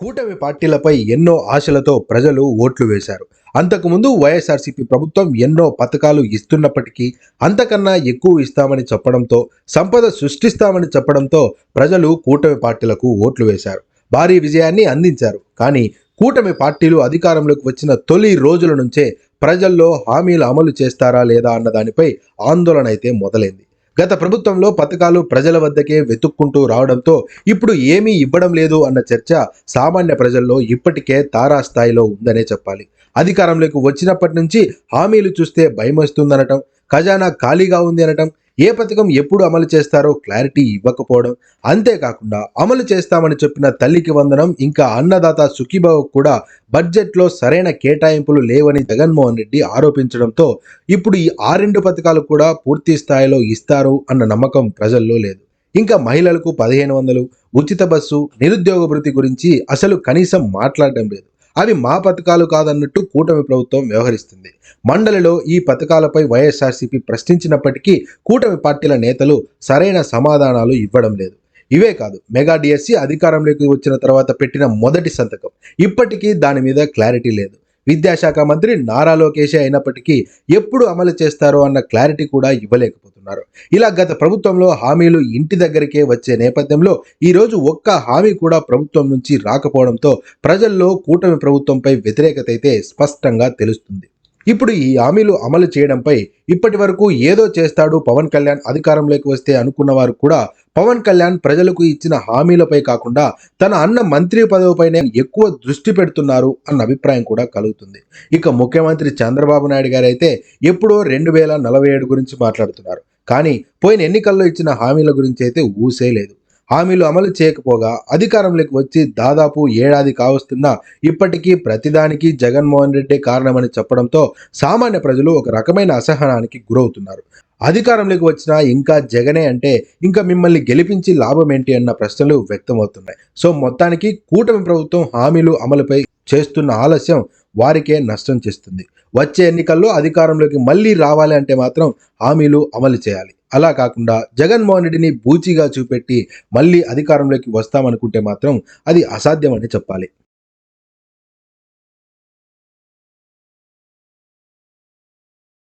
కూటమి పార్టీలపై ఎన్నో ఆశలతో ప్రజలు ఓట్లు వేశారు. అంతకుముందు వైఎస్ఆర్సీపీ ప్రభుత్వం ఎన్నో పథకాలు ఇస్తున్నప్పటికీ అంతకన్నా ఎక్కువ ఇస్తామని చెప్పడంతో సంపద సృష్టిస్తామని చెప్పడంతో ప్రజలు కూటమి పార్టీలకు ఓట్లు వేశారు. భారీ విజయాన్ని అందించారు. కానీ కూటమి పార్టీలు అధికారంలోకి వచ్చిన తొలి రోజుల నుంచే ప్రజల్లో హామీలు అమలు చేస్తారా లేదా అన్న దానిపై ఆందోళన అయితే మొదలైంది. గత ప్రభుత్వంలో పథకాలు ప్రజల వద్దకే వెతుక్కుంటూ రావడంతో ఇప్పుడు ఏమీ ఇవ్వడం లేదు అన్న చర్చ సామాన్య ప్రజల్లో ఇప్పటికే తారాస్థాయిలో ఉందనే చెప్పాలి. అధికారంలోకి వచ్చినప్పటి నుంచి హామీలు చూస్తే భయమేస్తుందనటం ఖజానా ఖాళీగా ఉంది అనటం ఏ పథకం ఎప్పుడు అమలు చేస్తారో క్లారిటీ ఇవ్వకపోవడం. అంతేకాకుండా అమలు చేస్తామని చెప్పిన తల్లికి వందనం ఇంకా అన్నదాత సుఖీబాబు కూడా బడ్జెట్లో సరైన కేటాయింపులు లేవని జగన్మోహన్ రెడ్డి ఆరోపించడంతో ఇప్పుడు ఈ ఆ రెండు పథకాలు కూడా పూర్తి స్థాయిలో ఇస్తారు అన్న నమ్మకం ప్రజల్లో లేదు. ఇంకా మహిళలకు పదిహేను వందలు ఉచిత బస్సు నిరుద్యోగ భృతి గురించి అసలు కనీసం మాట్లాడడం లేదు. అవి మా పథకాలు కాదన్నట్టు కూటమి ప్రభుత్వం వ్యవహరిస్తుంది. మండలిలో ఈ పథకాలపై వైఎస్ఆర్సీపీ ప్రశ్నించినప్పటికీ కూటమి పార్టీల నేతలు సరైన సమాధానాలు ఇవ్వడం లేదు. ఇవే కాదు మెగా డిఎస్సి అధికారంలోకి వచ్చిన తర్వాత పెట్టిన మొదటి సంతకం. ఇప్పటికీ దాని మీద క్లారిటీ లేదు. విద్యాశాఖ మంత్రి నారా లోకేషే అయినప్పటికీ ఎప్పుడు అమలు చేస్తారో అన్న క్లారిటీ కూడా ఇవ్వలేకపోతున్నారు. ఇలా గత ప్రభుత్వంలో హామీలు ఇంటి దగ్గరికే వచ్చే నేపథ్యంలో ఈరోజు ఒక్క హామీ కూడా ప్రభుత్వం నుంచి రాకపోవడంతో ప్రజల్లో కూటమి ప్రభుత్వంపై వ్యతిరేకత అయితే స్పష్టంగా తెలుస్తుంది. ఇప్పుడు ఈ హామీలు అమలు చేయడంపై ఇప్పటి వరకు ఏదో చేస్తాడు పవన్ కళ్యాణ్ అధికారంలోకి వస్తే అనుకున్న వారు కూడా పవన్ కళ్యాణ్ ప్రజలకు ఇచ్చిన హామీలపై కాకుండా తన అన్న మంత్రి పదవిపైనే ఎక్కువ దృష్టి పెడుతున్నారు అన్న అభిప్రాయం కూడా కలుగుతుంది. ఇక ముఖ్యమంత్రి చంద్రబాబు నాయుడు గారు అయితే ఎప్పుడో రెండు వేల నలభై ఏడు గురించి మాట్లాడుతున్నారు. కానీ పోయిన ఎన్నికల్లో ఇచ్చిన హామీల గురించి అయితే ఊసే లేదు. హామీలు అమలు చేయకపోగా అధికారంలోకి వచ్చి దాదాపు ఏడాది కావస్తున్నా ఇప్పటికీ ప్రతిదానికి జగన్మోహన్ రెడ్డి కారణమని చెప్పడంతో సామాన్య ప్రజలు ఒక రకమైన అసహనానికి గురవుతున్నారు. అధికారంలోకి వచ్చినా ఇంకా జగనే అంటే ఇంకా మిమ్మల్ని గెలిపించి లాభం ఏంటి అన్న ప్రశ్నలు వ్యక్తమవుతున్నాయి. సో మొత్తానికి కూటమి ప్రభుత్వం హామీలు అమలుపై చేస్తున్న ఆలస్యం వారికే నష్టం చేస్తుంది. వచ్చే ఎన్నికల్లో అధికారంలోకి మళ్ళీ రావాలి అంటే మాత్రం హామీలు అమలు చేయాలి. అలా కాకుండా జగన్మోహన్ రెడ్డిని బూచిగా చూపెట్టి మళ్ళీ అధికారంలోకి వస్తామనుకుంటే మాత్రం అది అసాధ్యమని చెప్పాలి.